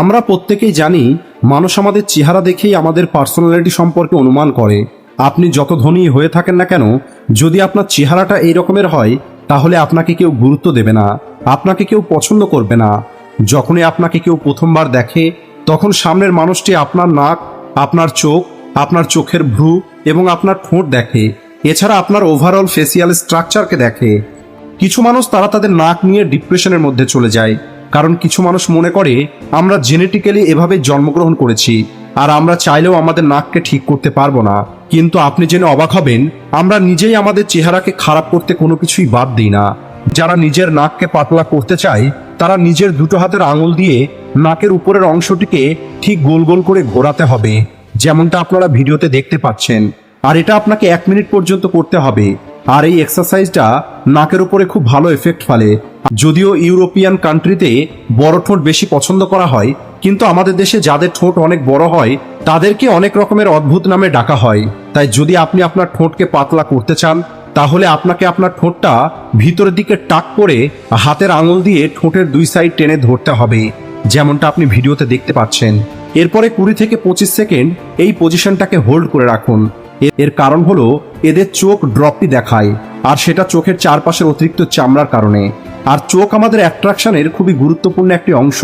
আমরা প্রত্যেকেই জানি, মানুষ আমাদের চেহারা দেখেই আমাদের পার্সোনালিটি সম্পর্কে অনুমান করে। আপনি যত ধনী হয়ে থাকেন না কেন, যদি আপনার চেহারাটা এই রকমের হয়, তাহলে আপনাকে কেউ গুরুত্ব দেবে না, আপনাকে কেউ পছন্দ করবে না। যখনই আপনাকে কেউ প্রথমবার দেখে, তখন সামনের মানুষটি আপনার নাক, আপনার চোখ, আপনার চোখের ভ্রু এবং আপনার ঠোঁট দেখে। এছাড়া আপনার ওভারঅল ফেসিয়াল স্ট্রাকচারকে দেখে। কিছু মানুষ তারা তাদের নাক নিয়ে ডিপ্রেশনের মধ্যে চলে যায়। কারণ কিছু মানুষ মনে করে, আমরা জেনেটিক্যালি এভাবে জন্মগ্রহণ করেছি আর আমরা চাইলেও আমাদের নাককে ঠিক করতে পারব না। কিন্তু আপনি জেনে অবাক হবেন, আমরা নিজেই আমাদের চেহারাকে খারাপ করতে কোনো কিছুই বাদ দিই না। যারা নিজের নাককে পাতলা করতে চায়, তারা নিজের দুটো হাতের আঙুল দিয়ে নাকের উপরের অংশটিকে ঠিক গোল গোল করে ঘোরাতে হবে। যেমনটা আপনারা ভিডিওতে দেখতে পাচ্ছেন। আর এটা আপনাকে এক মিনিট পর্যন্ত করতে হবে। আর এই এক্সারসাইজটা নাকের উপরে খুব ভালো এফেক্ট ফেলে। যদিও ইউরোপিয়ান কান্ট্রিতে বড় ঠোঁট বেশি পছন্দ করা হয়, কিন্তু আমাদের দেশে যাদের ঠোঁট অনেক বড় হয়, তাদেরকে অনেক রকমের অদ্ভুত নামে ডাকা হয়। তাই যদি আপনি আপনার ঠোঁটকে পাতলা করতে চান, তাহলে আপনাকে আপনার ঠোঁটটা ভিতরের দিকে টাক করে হাতের আঙুল দিয়ে ঠোঁটের দুই সাইড টেনে ধরতে হবে, যেমনটা আপনি ভিডিওতে দেখতে পাচ্ছেন। এরপরে কুড়ি থেকে পঁচিশ সেকেন্ড এই পজিশনটাকে হোল্ড করে রাখুন। এর কারণ হলো এদের চোখ ড্রপটি দেখায়, আর সেটা চোখের চারপাশের অতিরিক্ত চামড়ার কারণে। আর চোখ আমাদের অ্যাট্রাকশনের খুবই গুরুত্বপূর্ণ একটি অংশ।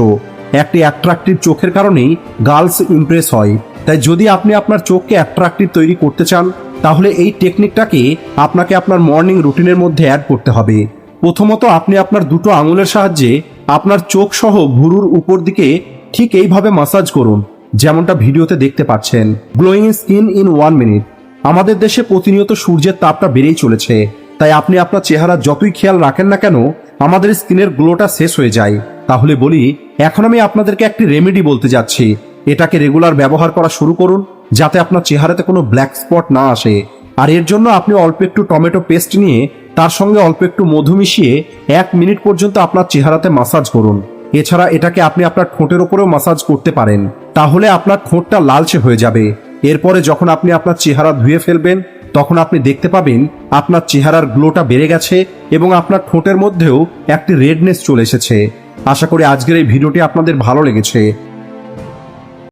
একটি অ্যাট্রাকটিভ চোখের কারণেই গার্লস ইমপ্রেস হয়। তাই যদি আপনি আপনার চোখকে অ্যাট্রাকটিভ তৈরি করতে চান, তাহলে এই টেকনিকটাকে আপনাকে আপনার মর্নিং রুটিনের মধ্যে অ্যাড করতে হবে। প্রথমত আপনি আপনার দুটো আঙুলের সাহায্যে আপনার চোখ সহ ভুরুর উপর দিকে ঠিক এইভাবে মাসাজ করুন, যেমনটা ভিডিওতে দেখতে পাচ্ছেন। Glowing skin in one minute আমাদের দেশে প্রতিনিয়ত সূর্যের তাপটা বেড়েই চলেছে। তাই আপনি আপনার চেহারা যতই খেয়াল রাখেন না কেন, আমাদের স্কিনের গ্লোটা শেষ হয়ে যায়। তাহলে বলি, এখন আমি আপনাদেরকে একটি রেমেডি বলতে যাচ্ছি। এটাকে রেগুলার ব্যবহার করা শুরু করুন, যাতে আপনার চেহারাতে কোনো ব্ল্যাক স্পট না আসে। আর এর জন্য আপনি অল্প একটু টমেটো পেস্ট নিয়ে, তার সঙ্গে অল্প একটু মধু মিশিয়ে, এক মিনিট পর্যন্ত আপনার চেহারাতে মাসাজ করুন। এছাড়া এটাকে আপনি আপনার ঠোঁটের ওপরেও মাসাজ করতে পারেন। তাহলে আপনার ঠোঁটটা লালচে হয়ে যাবে। এরপরে যখন আপনি আপনার চেহারা ধুয়ে ফেলবেন, তখন আপনি দেখতে পাবেন আপনার চেহারার গ্লোটা বেড়ে গেছে এবং আপনার ঠোঁটের মধ্যেও একটি রেডনেস চলে এসেছে। আশা করি আজকের এই ভিডিওটি আপনাদের ভালো লেগেছে।